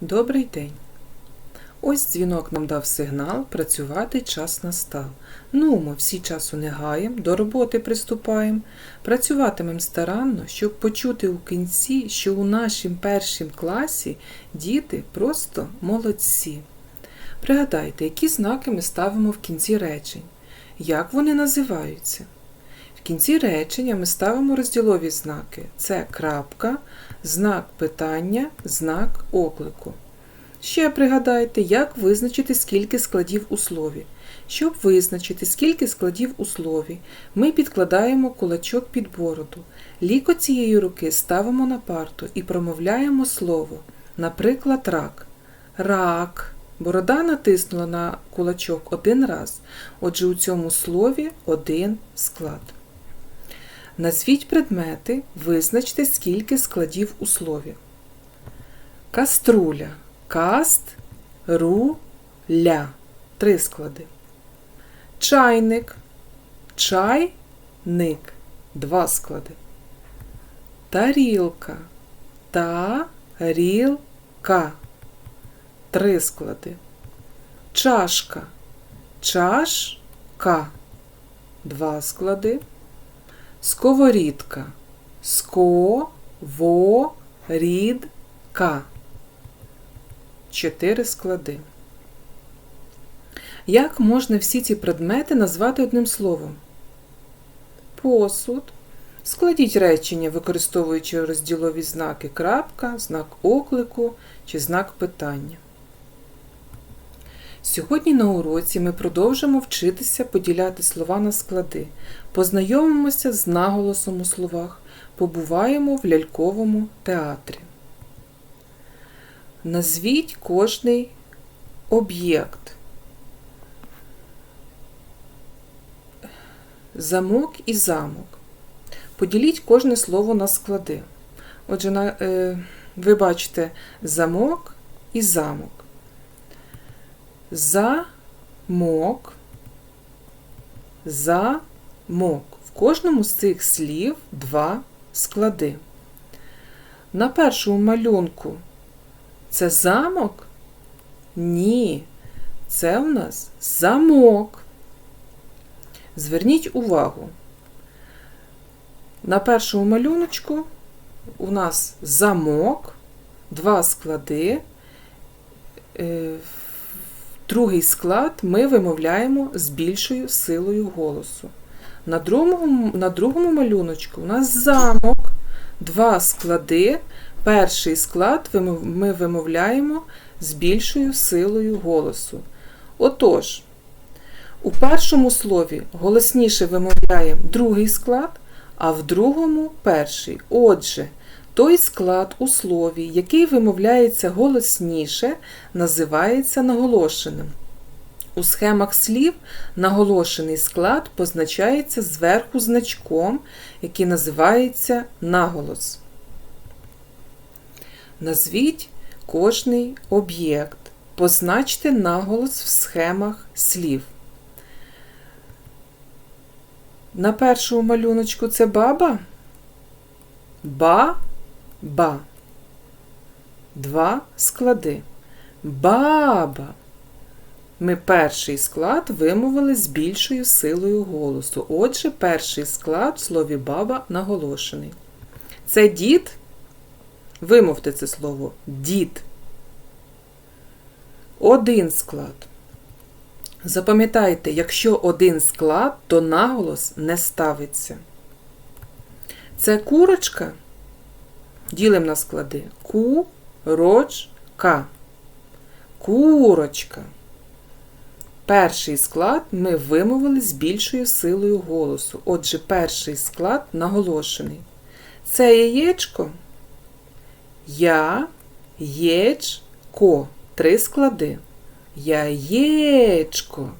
Добрий день. Ось дзвінок нам дав сигнал, працювати час настав. Ну, ми всі часу не гаєм, до роботи приступаємо. Працюватимем старанно, щоб почути у кінці, що у нашім першім класі діти просто молодці. Пригадайте, які знаки ми ставимо в кінці речень. Як вони називаються? Кінці речення ми ставимо розділові знаки. Це крапка, знак питання, знак оклику. Ще пригадайте, як визначити, скільки складів у слові. Щоб визначити, скільки складів у слові, ми підкладаємо кулачок під бороду. Ліко цієї руки ставимо на парту і промовляємо слово. Наприклад, рак. Рак. Борода натиснула на кулачок один раз. Отже, у цьому слові один склад. Назвіть предмети, визначте, скільки складів у слові. Каструля. Каст, ру, ля. Три склади. Чайник. Чай, ник. Два склади. Тарілка. Та, ріл, ка. Три склади. Чашка. Чаш, ка. Два склади. Сковорідка. Ско, во, рід, ка. Чотири склади. Як можна всі ці предмети назвати одним словом? Посуд. Складіть речення, використовуючи розділові знаки крапка, знак оклику чи знак питання. Сьогодні на уроці ми продовжимо вчитися поділяти слова на склади, познайомимося з наголосом у словах, побуваємо в ляльковому театрі. Назвіть кожний об'єкт. Замок і замок. Поділіть кожне слово на склади. Отже, е, ви бачите замок і замок. Замок. Замок. В кожному з цих слів два склади. На першому малюнку це замок? Ні, це у нас замок. Зверніть увагу. На першому малюночку у нас замок, два склади. Другий склад ми вимовляємо з більшою силою голосу. На другому, на другому малюночку у нас замок, два склади. Перший склад ми вимовляємо з більшою силою голосу. Отож, у першому слові голосніше вимовляємо другий склад, а в другому перший. Отже, той склад у слові, який вимовляється голосніше, називається наголошеним. У схемах слів наголошений склад позначається зверху значком, який називається наголос. Назвіть кожний об'єкт. Позначте наголос в схемах слів. На першому малюночку це баба. Ба-ба. Два склади. Баба. Ми перший склад вимовили з більшою силою голосу. Отже, перший склад в слові баба наголошений. Це дід. Вимовте це слово дід. Один склад. Запам'ятайте, якщо один склад, то наголос не ставиться. Це курочка. Ділимо на склади. Ку-роч-ка. Курочка. Перший склад ми вимовили з більшою силою голосу. Отже, перший склад наголошений. Це яєчко. Я, єч, ко. Три склади. Яєчко.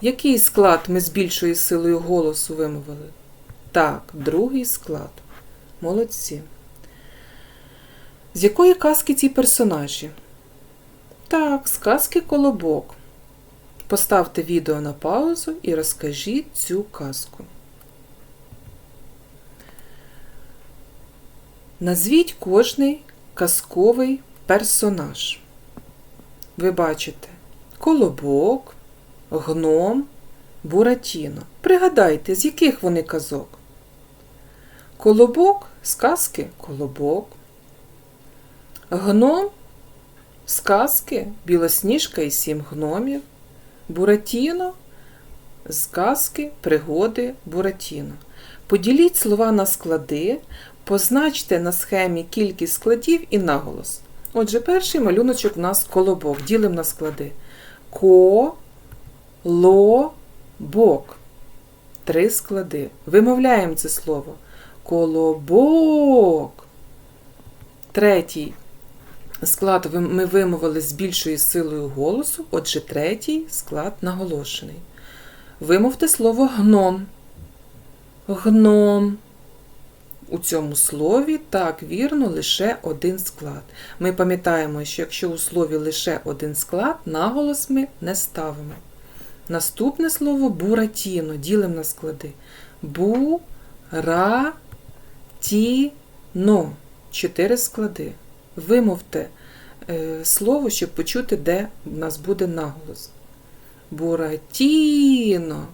Який склад ми з більшою силою голосу вимовили? Так, другий склад. Молодці. З якої казки ці персонажі? Так, з казки Колобок. Поставте відео на паузу і розкажіть цю казку. Назвіть кожний казковий персонаж. Ви бачите колобок, гном, буратіно. Пригадайте, з яких вони казок? Колобок сказки колобок. Гном сказки Білосніжка і сім гномів. Буратіно сказки пригоди Буратіно. Поділіть слова на склади, позначте на схемі кількість складів і наголос. Отже, перший малюночок у нас колобок. Ділимо на склади. Ко, ло, бок. Три склади. Вимовляємо це слово. Колобок. Третій склад ми вимовили з більшою силою голосу, отже, третій склад наголошений. Вимовте слово гном. Гном. У цьому слові так вірно лише один склад. Ми пам'ятаємо, що якщо у слові лише один склад, наголос ми не ставимо. Наступне слово буратіно. Ділимо на склади. Бу, ра, ті, но. Чотири склади. Вимовте е, слово, щоб почути, де в нас буде наголос. Буратіно.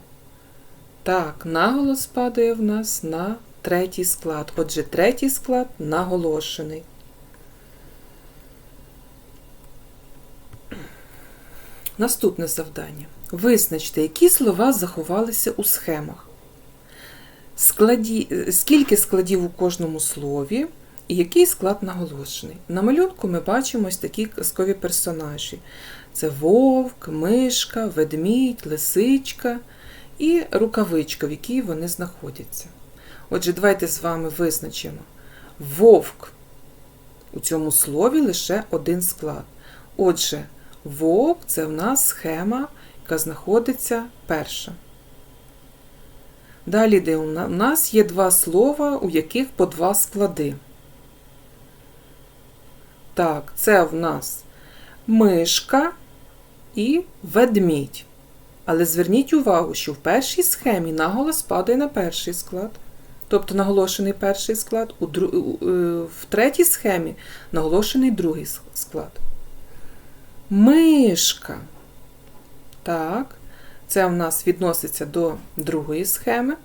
Так, наголос падає в нас на третій склад. Отже, третій склад наголошений. Наступне завдання. Визначте, які слова заховалися у схемах. Складі... е, Скільки складів у кожному слові і який склад наголошений. На малюнку ми бачимо ось такі казкові персонажі. Це вовк, мишка, ведмідь, лисичка і рукавичка, в якій вони знаходяться. Отже, давайте з вами визначимо. Вовк. У цьому слові лише один склад. Отже, вовк це в нас схема, яка знаходиться перша. Далі де у нас є два слова, у яких по два склади. Так, це в нас мишка і ведмідь. Але зверніть увагу, що в першій схемі наголос падає на перший склад, тобто наголошений перший склад, у е, в третій схемі наголошений другий склад. Мишка. Так, це в нас відноситься до другої схеми.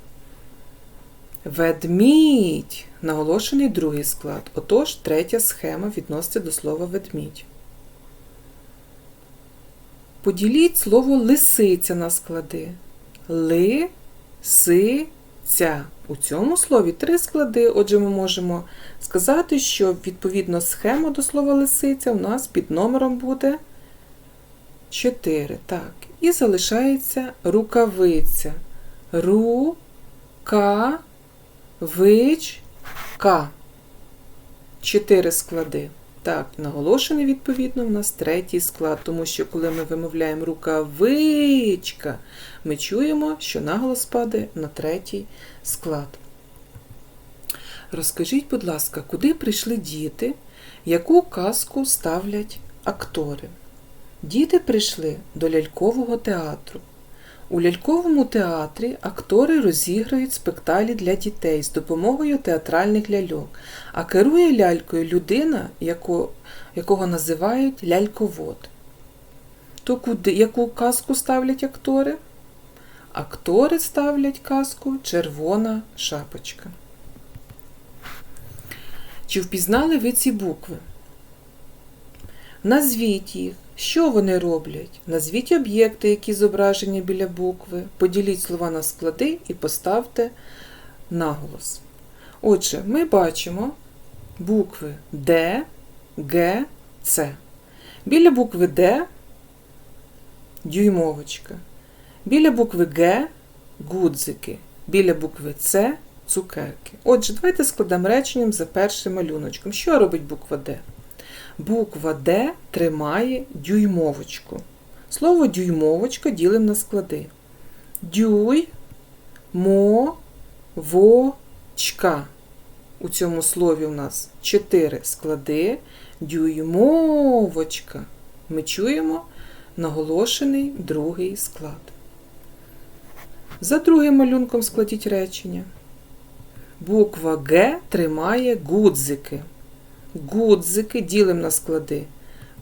Ведмідь. Наголошений другий склад. Отож, третя схема відноситься до слова ведмідь. Поділіть слово лисиця на склади. Ли, си, ця. У цьому слові три склади. Отже, ми можемо сказати, що відповідно схема до слова лисиця у нас під номером буде 4. Так. І залишається рукавиця. Ру, ка, вич, ка. Чотири склади. Так, наголошений, відповідно, у нас третій склад, тому що коли ми вимовляємо рукавичка, ми чуємо, що наголос падає на третій склад. Розкажіть, будь ласка, куди прийшли діти, яку казку ставлять актори? Діти прийшли до лялькового театру. У ляльковому театрі актори розіграють спектаклі для дітей з допомогою театральних ляльок, а керує лялькою людина, яко, якого називають ляльковод. То куди, яку казку ставлять актори? Актори ставлять казку Червона шапочка. Чи впізнали ви ці букви? Назвіть їх. Що вони роблять? Назвіть об'єкти, які зображені біля букви, поділіть слова на склади і поставте наголос. Отже, ми бачимо букви Д, Г, С. Біля букви Д дюймовочка. Біля букви Г гудзики. Біля букви С цукерки. Отже, давайте складемо реченням за першим малюночком. Що робить буква Д? Буква Д тримає дюймовочку. Слово дюймовочка ділимо на склади. Дюй, мо, во, чка. У цьому слові у нас чотири склади. Дюймовочка. Ми чуємо наголошений другий склад. За другим малюнком складіть речення. Буква Г тримає гудзики. Гудзики ділимо на склади.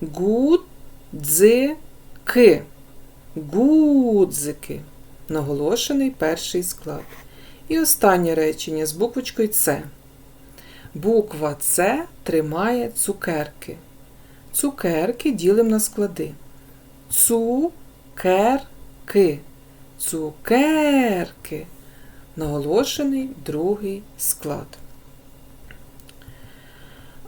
Гудзики. Гудзики. Наголошений перший склад. І останнє речення з буквочкою С. Буква С тримає цукерки. Цукерки ділимо на склади. Цукерки. Цукерки. Наголошений другий склад.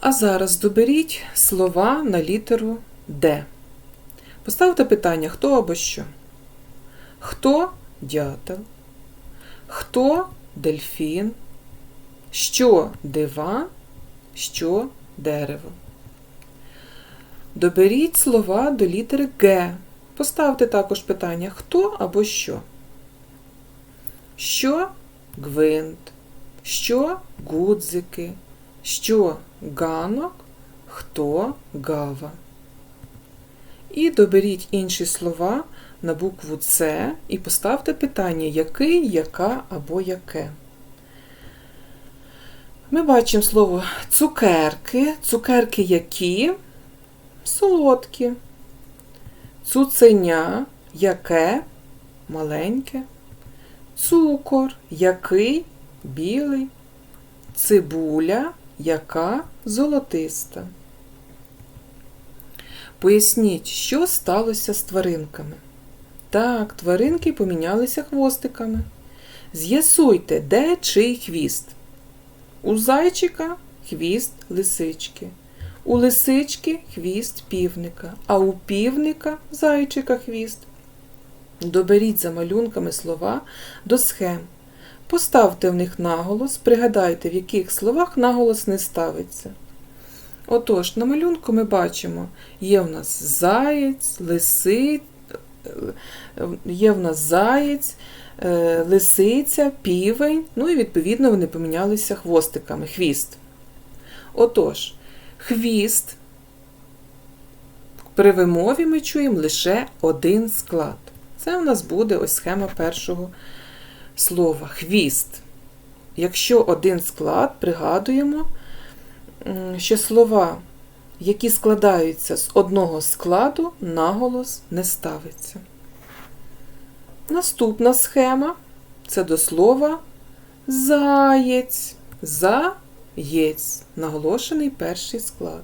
А зараз доберіть слова на літеру Д. Поставте питання, хто або що. Хто дятел? Хто дельфін? Що диван? Що дерево? Доберіть слова до літери Г. Поставте також питання, хто або що. Що гвинт? Що гудзики? Що ганок? Хто гава? І доберіть інші слова на букву С і поставте питання, який, яка або яке. Ми бачимо слово цукерки. Цукерки які? Солодкі. Цуценя яке? Маленьке. Цукор який? Білий. Цибуля яка? Золотиста. Поясніть, що сталося з тваринками. Так, тваринки помінялися хвостиками. З'ясуйте, де чий хвіст. У зайчика хвіст лисички. У лисички хвіст півника, а у півника зайчика хвіст. Доберіть за малюнками слова до схем. Поставте в них наголос, пригадайте, в яких словах наголос не ставиться. Отож, на малюнку ми бачимо, є в нас заєць, лиси, є в нас заєць, е, лисиця, півень, ну і відповідно вони помінялися хвостиками, хвіст. Отож, хвіст при вимові ми чуємо лише один склад. Це у нас буде ось схема першого слова хвіст. Якщо один склад, пригадуємо, що слова, які складаються з одного складу, наголос не ставиться. Наступна схема це до слова заєць. Заєць. Наголошений перший склад.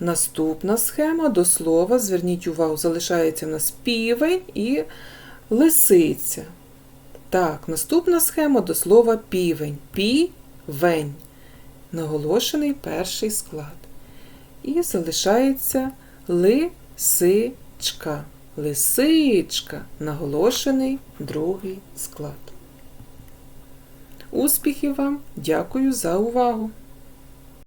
Наступна схема до слова, зверніть увагу, залишається в нас півень і лисиця. Так, наступна схема до слова півень. Півень. Наголошений перший склад. І залишається лисичка. Лисичка. Наголошений другий склад. Успіхів вам! Дякую за увагу!